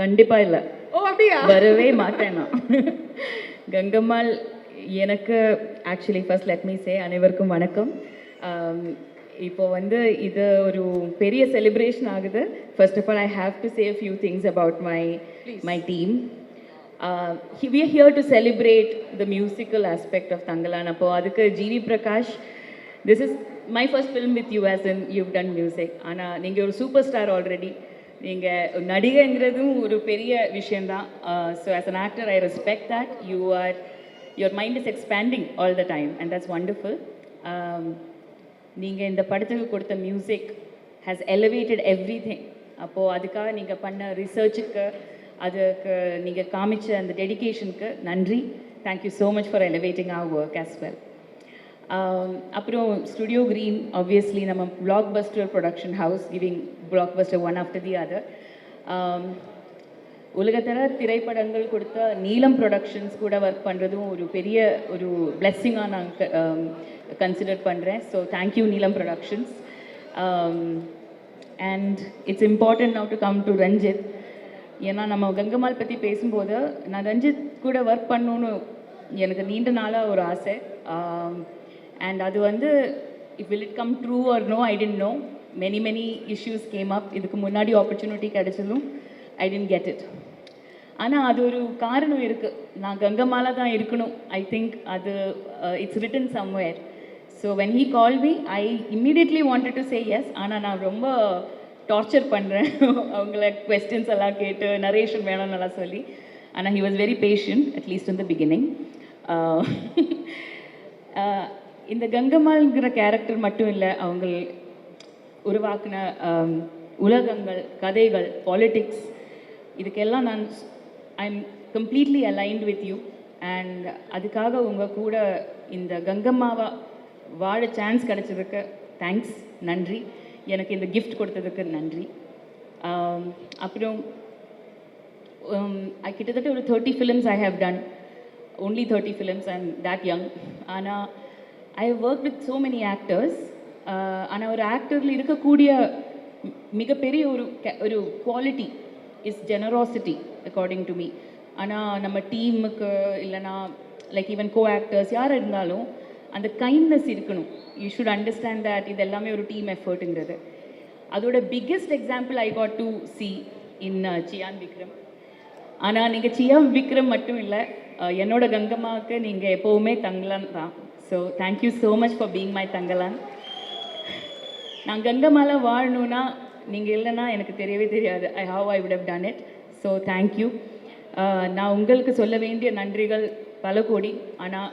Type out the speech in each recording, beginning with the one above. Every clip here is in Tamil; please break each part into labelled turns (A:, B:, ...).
A: கண்டிப்பா இல்லை.
B: ஓ அப்படியா?
A: வரவே மாட்டேன் நான். கங்கம்மாள் எனக்கு actually first let me say அனைவருக்கும் வணக்கம். இப்போ வந்து இது ஒரு பெரிய செலிப்ரேஷன் ஆகுது. First of all I have to say few things about my my team we are here to celebrate the musical aspect of Thangalaan அப்போ அதுக்கு GV Prakash this is my first film with you as in you done music ஆனால் நீங்கள் ஒரு சூப்பர் ஸ்டார் ஆல்ரெடி நீங்கள் நடிகைங்கிறதும் ஒரு பெரிய விஷயந்தான் so as an actor I respect that you are your mind is expanding all the time and that's wonderful நீங்கள் இந்த படத்துக்கு கொடுத்த music has elevated everything அப்போது அதுக்காக நீங்கள் பண்ண ரிசர்ச்சுக்கு அதுக்கு நீங்கள் காமிச்ச அந்த டெடிகேஷனுக்கு நன்றி. Thank you so much for elevating our work as well அப்புறம் ஸ்டுடியோ க்ரீன் ஆப்வியஸ்லி நம்ம blockbuster production house giving blockbuster one after the other உலகத்தர திரைப்படங்கள் கொடுத்த நீலம் ப்ரொடக்ஷன்ஸ் கூட ஒர்க் பண்ணுறதும் ஒரு பெரிய ஒரு பிளெஸ்ஸிங்காக நான் கன்சிடர் பண்ணுறேன் so thank you Neelam Productions and it's important now to come to Ranjith ஏன்னா நம்ம கங்கம்மாள் பற்றி பேசும்போது நான் ரஞ்சித் கூட ஒர்க் பண்ணணும்னு எனக்கு நீண்ட நாளாக ஒரு ஆசை. அண்ட் அது வந்து if will it come true or no I didn't know many many issues came up இதுக்கு முன்னாடி ஆப்பர்ச்சுனிட்டி கிடைச்சதும் ஐ டென்ட் கெட் இட் ஆனால் அது ஒரு காரணம் இருக்குது நான் கங்கம்மால தான் இருக்கணும். ஐ திங்க் அது it's written somewhere so when he call me I immediately wanted to say yes ஆனால் நான் ரொம்ப டார்ச்சர் பண்ணுறேன் அவங்கள கொஸ்டின்ஸ் எல்லாம் கேட்டு நரேஷன் வேணும்னு எல்லாம் சொல்லி. ஆனால் he was very patient at least in the beginning இந்த கங்கம்மாள்ங்கிற கேரக்டர் மட்டும் இல்லை அவங்க உருவாக்கின உலகங்கள் கதைகள் பாலிட்டிக்ஸ் இதுக்கெல்லாம் நான் I am completely aligned with you and அதுக்காக உங்கள் கூட இந்த கங்கம்மாவை வாழ சான்ஸ் கிடைச்சதுக்கு தேங்க்ஸ் நன்றி. எனக்கு இந்த கிஃப்ட் கொடுத்ததுக்கு நன்றி. அப்புறம் கிட்டத்தட்ட ஒரு thirty films I have done only thirty films and that young ஆனால் I work with so many actors ஆனால் ஒரு ஆக்டரில் இருக்கக்கூடிய மிகப்பெரிய ஒரு ஒரு quality is generosity according to me ஆனால் நம்ம டீமுக்கு இல்லைனா லைக் ஈவன் கோ ஆக்டர்ஸ் யார் இருந்தாலும் அந்த கைண்ட்னஸ் இருக்கணும். யூ ஷுட் அண்டர்ஸ்டாண்ட் தட் இது எல்லாமே ஒரு டீம் எஃபர்ட்டுங்கிறது அதோட biggest example I got to see in Chiyaan Vikram ஆனால் நீங்கள் சியான் விக்ரம் மட்டும் இல்லை uh, என்னோட கங்கம்மாவுக்கு நீங்கள் எப்போவுமே தங்கலான் தான் so thank you so much for being my Thangalaan நான் கங்கமாலை வாழணும்னா நீங்கள் இல்லைன்னா எனக்கு தெரியவே தெரியாது. I have I would have done it so thank you நான் உங்களுக்கு சொல்ல வேண்டிய நன்றிகள் பல கோடி. ஆனால்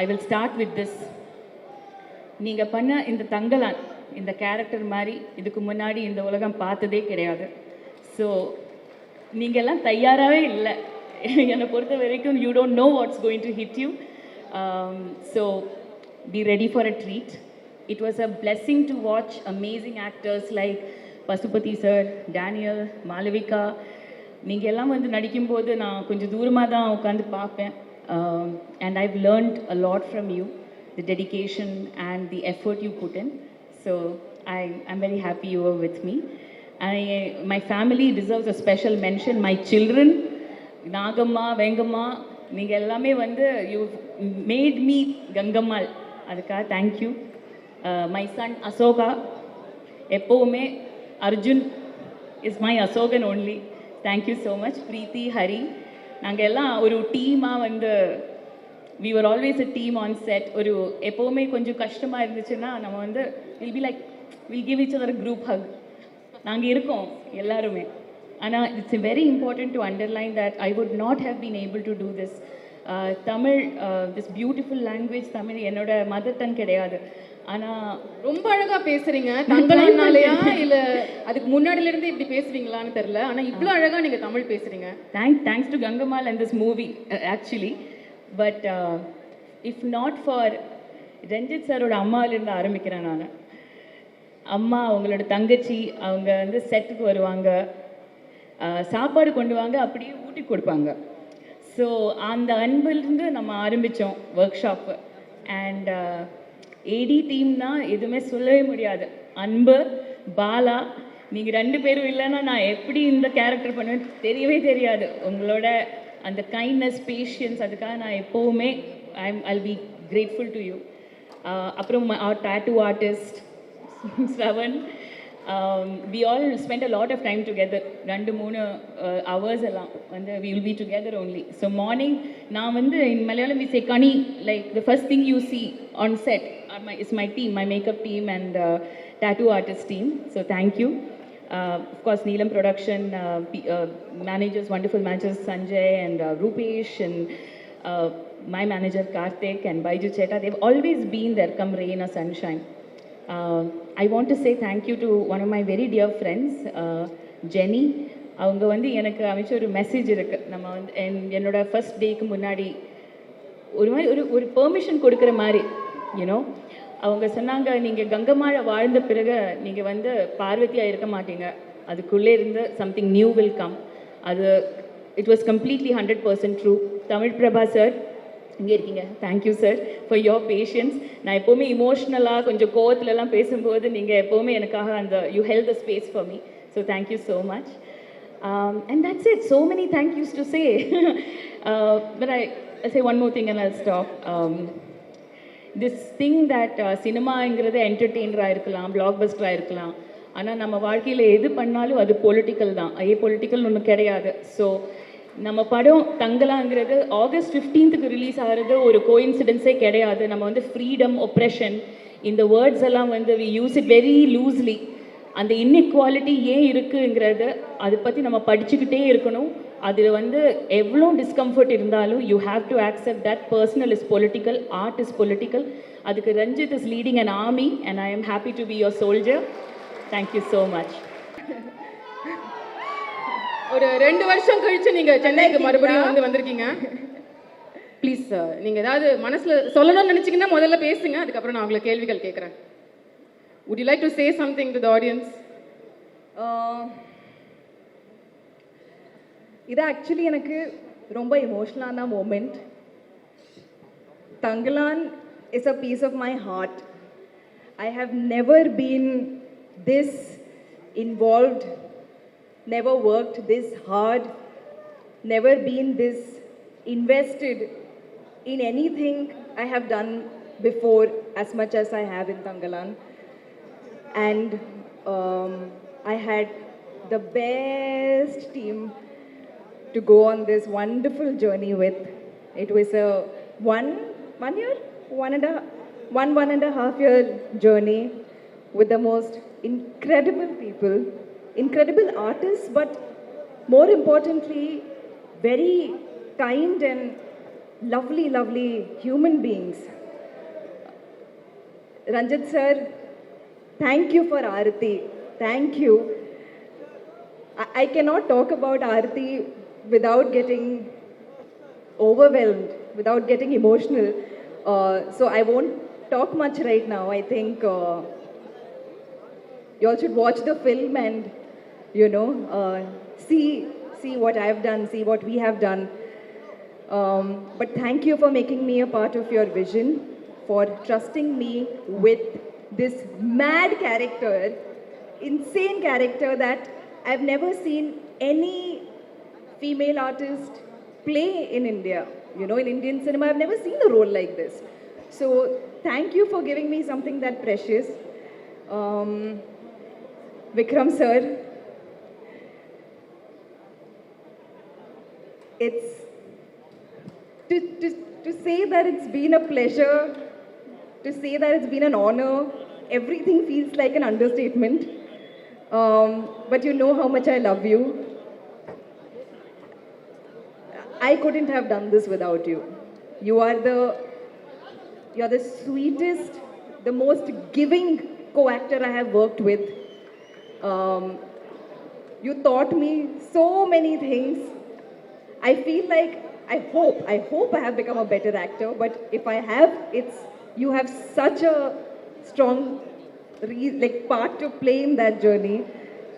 A: I will start with this நீங்கள் பண்ண இந்த தங்கலான் இந்த கேரக்டர் மாதிரி இதுக்கு முன்னாடி இந்த உலகம் பார்த்ததே கிடையாது. ஸோ நீங்கள்லாம் தயாராகவே இல்லை. என்னை பொறுத்த வரைக்கும் you don't know what's going to hit you Um, so be ready for a treat. It was a blessing to watch amazing actors like Pasupathi sir Daniel Malavika நீங்க எல்லாம் வந்து நடிக்கும்போது நான் கொஞ்சம் தூரமாக தான் உட்காந்து பார்ப்பேன். And I've learnt a lot from you the dedication and the effort you put in so I I'm very happy you are with me and my family deserves a special mention my children Nagamma Vengamma நீங்கள் எல்லாமே வந்து யூ மேட் மீ கங்கம்மாள் அதுக்காக தேங்க்யூ மை சன் அசோகா எப்போவுமே Arjun is my Ashokan only thank you so much Preethi Hari நாங்கள் எல்லாம் ஒரு டீமாக வந்து we were always a team on set ஒரு எப்போவுமே கொஞ்சம் கஷ்டமாக இருந்துச்சுன்னா நம்ம வந்து will be like will give each other group hug நாங்கள் இருக்கோம் எல்லாருமே. ஆனால் it's very important to underline that I would not have been able to do this Tamil this beautiful language Tamil என்னோட மதர் டங் கிடையாது. ஆனால்
B: ரொம்ப அழகா பேசுறீங்க. தங்கலாம்னாலயா இல்ல அதுக்கு முன்னாடில இருந்து இப்படி பேசுவீங்களான்னு தெரியல. ஆனா இவ்வளோ அழகா நீங்க தமிழ் பேசுறீங்க.
A: Thank thanks to Gangammal and this movie actually but if not for Ranjith சாரோட அம்மாவிலேருந்து ஆரம்பிக்கிறேன் நான். அம்மா அவங்களோட தங்கச்சி அவங்க வந்து செட்டுக்கு வருவாங்க. சாப்பாடு கொண்டு வாங்க அப்படியே ஊட்டி கொடுப்பாங்க. ஸோ அந்த அன்பிலிருந்து நம்ம ஆரம்பித்தோம் ஒர்க் ஷாப்பு அண்ட் ஏடி டீம்னா எதுவுமே சொல்லவே முடியாது. அன்பு பாலா நீங்கள் ரெண்டு பேரும் இல்லைன்னா நான் எப்படி இந்த கேரக்டர் பண்ணுவேன் தெரியவே தெரியாது. உங்களோட அந்த கைண்ட்னஸ் பேஷியன்ஸ் அதுக்காக நான் எப்போவுமே I am I'll be grateful to you அப்புறம் tattoo artist Sravan We all spend a lot of time together ரெண்டு மூணு ஹவர்ஸ் எல்லாம் வந்து we will be together only so morning நான் வந்து இன் Malayalam we say Ghani like the first thing you see on set my, is my team, my makeup team and uh, tattoo artist team. So thank you. Uh, of course, Neelam Production uh, P- uh, managers, wonderful managers Sanjay and uh, Rupesh and uh, my manager Karthik and Baiju Cheta. They've always been there, come rain or sunshine. I want to say thank you to one of my very dear friends Jenny அவங்க வந்து எனக்கு அமைச்ச ஒரு மெசேஜ் இருக்குது நம்ம வந்து என் என்னோட ஃபர்ஸ்ட் டேக்கு முன்னாடி ஒரு மாதிரி ஒரு ஒரு பெர்மிஷன் கொடுக்குற மாதிரி யூனோ அவங்க சொன்னாங்க நீங்கள் கங்கம்மாழை வாழ்ந்த பிறகு நீங்கள் வந்து பார்வதியாக இருக்க மாட்டீங்க. அதுக்குள்ளே இருந்து சம்திங் நியூ வில் கம் அது it was completely hundred percent true Tamil Prabha sir இங்கே இருக்கீங்க? Thank you sir for your patience நான் எப்போவுமே இமோஷ்னலாக கொஞ்சம் கோவத்துலலாம் பேசும்போது நீங்கள் எப்போவுமே எனக்காக அந்த you help the space for me so thank you so much and that's it so many thank yous to say to say. uh, but I, I say one more thing and I'll சினிமாங்கிறது um, uh, என்டர்டெயினராக இருக்கலாம் பிளாக் பஸ்டராக இருக்கலாம். ஆனால் நம்ம வாழ்க்கையில் எது பண்ணாலும் அது பொலிட்டிக்கல் தான். ஏ பொலிட்டிக்கல் ஒன்று கிடையாது. ஸோ நம்ம படம் தங்கலாங்கிறது ஆகஸ்ட் ஃபிஃப்டீன்த்துக்கு ரிலீஸ் ஆகிறது ஒரு கோயின்சிடென்ஸே கிடையாது. நம்ம வந்து ஃப்ரீடம் ஒப்ரெஷன் இந்த வேர்ட்ஸ் எல்லாம் வந்து we use it very loosely அந்த இன்இக்வாலிட்டி ஏன் இருக்குங்கிறது அதை பற்றி நம்ம படிச்சுக்கிட்டே இருக்கணும். அதில் வந்து எவ்வளோ டிஸ்கம்ஃபர்ட் இருந்தாலும் you have to accept that personal is political art is political அதுக்கு Ranjith is leading an army and I am happy to be your soldier thank you so much
B: ஒரு ரெண்டு வருஷம் கழிச்சு நீங்க சென்னைக்கு மறுபடியும் வந்து வந்திருக்கீங்க. ப்ளீஸ் சார் நீங்க ஏதாவது மனசுல சொல்லணும்னு நினைச்சீங்கன்னா முதல்ல பேசுங்க. அதுக்கப்புறம் நான் உங்களை கேள்விகள் கேட்குறேன் you like to say something to the audience?
C: ஆஹ் இது ஆக்சுவலி எனக்கு ரொம்ப இமோஷ்னலான moment Thangalaan is a piece of my heart I have never been this involved never worked this hard, never been this invested in anything I have done before as much as I have in Tangalan. And um, I had the best team to go on this wonderful journey with. It was a one one year, one and a one one and a half year journey with the most incredible people, incredible artists, but more importantly, very kind and lovely, lovely human beings. Ranjit sir, thank you for Aarti. Thank you. I, I cannot talk about Aarti without getting overwhelmed, without getting emotional. Uh, so I won't talk much right now. I think uh, you all should watch the film and you know uh, see see what I've done, see what we have done. Um, but thank you for making me a part of your vision, for trusting me with this mad character, insane character that I've never seen any female artist play in India. You know, in Indian cinema, I've never seen a role like this. So, thank you for giving me something that precious. Um, Vikram sir, it's to, to, to say that it's been a pleasure, to say that it's been an honor, everything feels like an understatement. Um, but you know how much I love you. I couldn't have done this without you. You are the you're the sweetest, the most giving co-actor I have worked with. Um, you taught me so many things. I feel like I hope, I hope I have become a better actor, but if I have, it's you have such a strong like part to play in that journey,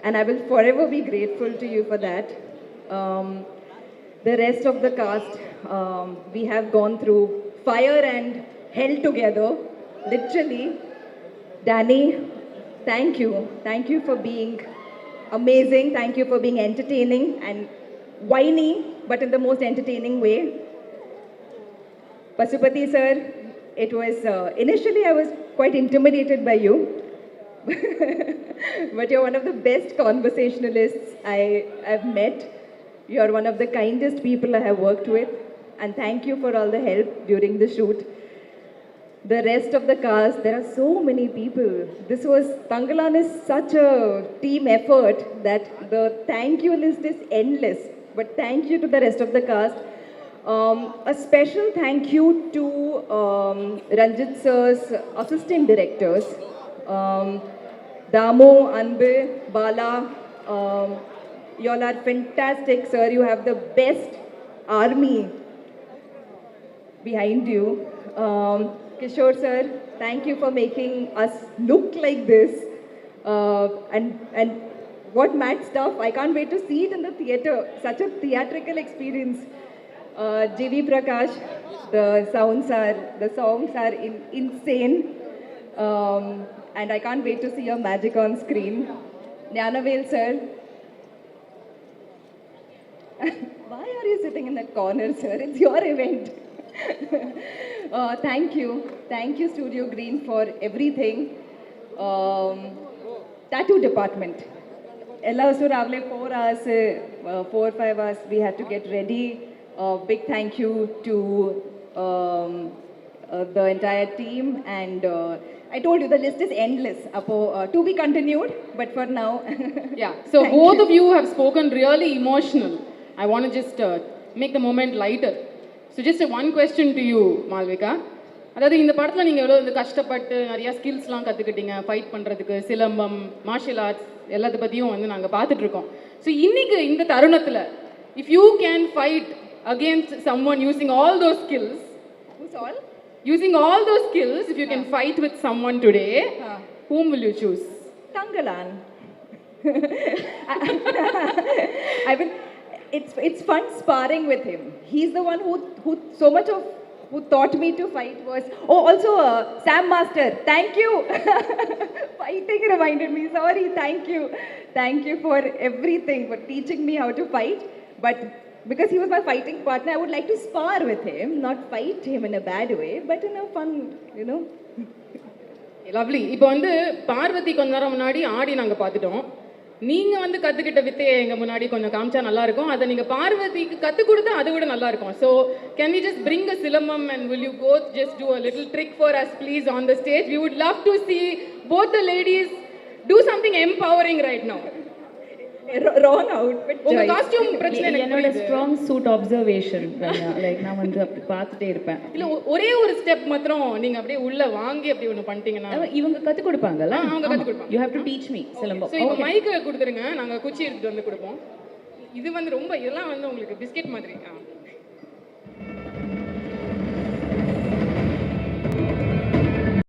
C: and I will forever be grateful to you for that. Um, the rest of the cast, um, we have gone through fire and hell together, literally. Danny, thank you. Thank you for being amazing. Thank you for being entertaining and whiny, but in the most entertaining way. Pasupati sir, it was uh, initially I was quite intimidated by you, but you're one of the best conversationalists I have met. You're one of the kindest people I have worked with, and thank you for all the help during the shoot. The rest of the cast, there are so many people. This was Tangalan is such a team effort that the thank you list is endless. But thank you to the rest of the cast. Um, a special thank you to um, Ranjit sir's assistant directors, um, Damo, Anbe, Bala. Um, you all are fantastic, sir. You have the best army behind you. Um, Kishore sir, thank you for making us look like this. Uh, and and what mad stuff! I can't wait to see it in the theater. Such a theatrical experience. Uh, JV Prakash, the sounds are the songs are in, insane, um, and I can't wait to see your magic on screen. Nyanavel sir, why are you sitting in that corner, sir? It's your event. uh, thank you. Thank you, Studio Green, for everything. Um, tattoo department. എല്ലാ ദിവസവും രാവിലെ four hours four five hours we have to get ready big thank you to the entire team and I told you the list is endless. Apo, uh, to be continued, but for now.
B: yeah, so both of you have spoken really emotional. I want to just uh, make the moment lighter. So just one question to you, Malvika. அதாவது இந்த படத்தில் நீங்கள் எவ்வளோ இந்த கஷ்டப்பட்டு நிறைய ஸ்கில்ஸ்லாம் கற்றுக்கிட்டீங்க ஃபைட் பண்ணுறதுக்கு சிலம்பம் மார்ஷியல் ஆர்ட்ஸ் எல்லாத்த பற்றியும் வந்து நாங்கள் பார்த்துட்டு இருக்கோம் ஸோ இன்னைக்கு இந்த தருணத்தில் if you can fight against someone using all those
C: skills all?
B: using all those skills, if you can fight with someone today,
C: Huh.
B: whom will you choose?
C: Tangalan. I mean, it's it's fun sparring with him. He's the one who who so much of who taught me to fight was. Oh, also uh, Sam Master. Thank you. Fighting reminded me. Sorry. Thank you. Thank you for everything for teaching me how to fight. But because he was my fighting partner, I would like to spar with him, not fight him in a bad way, but in a fun, you know.
B: Lovely இப்போ வந்து பார்வதி கொஞ்ச நேரம் முன்னாடி ஆடி நாங்கள் பார்த்துட்டோம் நீங்க வந்து கத்துக்கிட்ட வித்தையை எங்க முன்னாடி கொஞ்சம் காமிச்சா நல்லா இருக்கும் அதை நீங்க பார்வதிக்கு கத்து கொடுத்தா அதை விட நல்லா இருக்கும் so can you just bring a silambam and will you both just do a little trick for us please on the stage we would love to see both the ladies do something empowering right no
C: Wrong outfit.
B: உங்க. காஸ்டியூம் பிரச்சனை எனக்கு
A: என்னோட. ஸ்ட்ராங் சூட் அப்சர்வேஷன் லைக் நான் வந்து அப்படி பார்த்துட்டே இருப்பேன்.
B: இல்ல ஒரே ஒரு ஸ்டெப் மாத்திரம் நீங்க அப்படியே உள்ள வாங்கி அப்படி ஒண்ணு பண்ணிட்டீங்கன்னா
A: இவங்க கத்து கொடுப்பாங்கல்ல?
B: அவங்க கத்துக் கொடுப்பாங்க.
A: You have to teach me silambam
B: so இப்போ மைக்கை கொடுத்துருங்க. நாங்க குச்சி எடுத்துட்டு வந்து கொடுப்போம். இது வந்து ரொம்ப இதெல்லாம் வந்து உங்களுக்கு பிஸ்கெட் மாதிரி.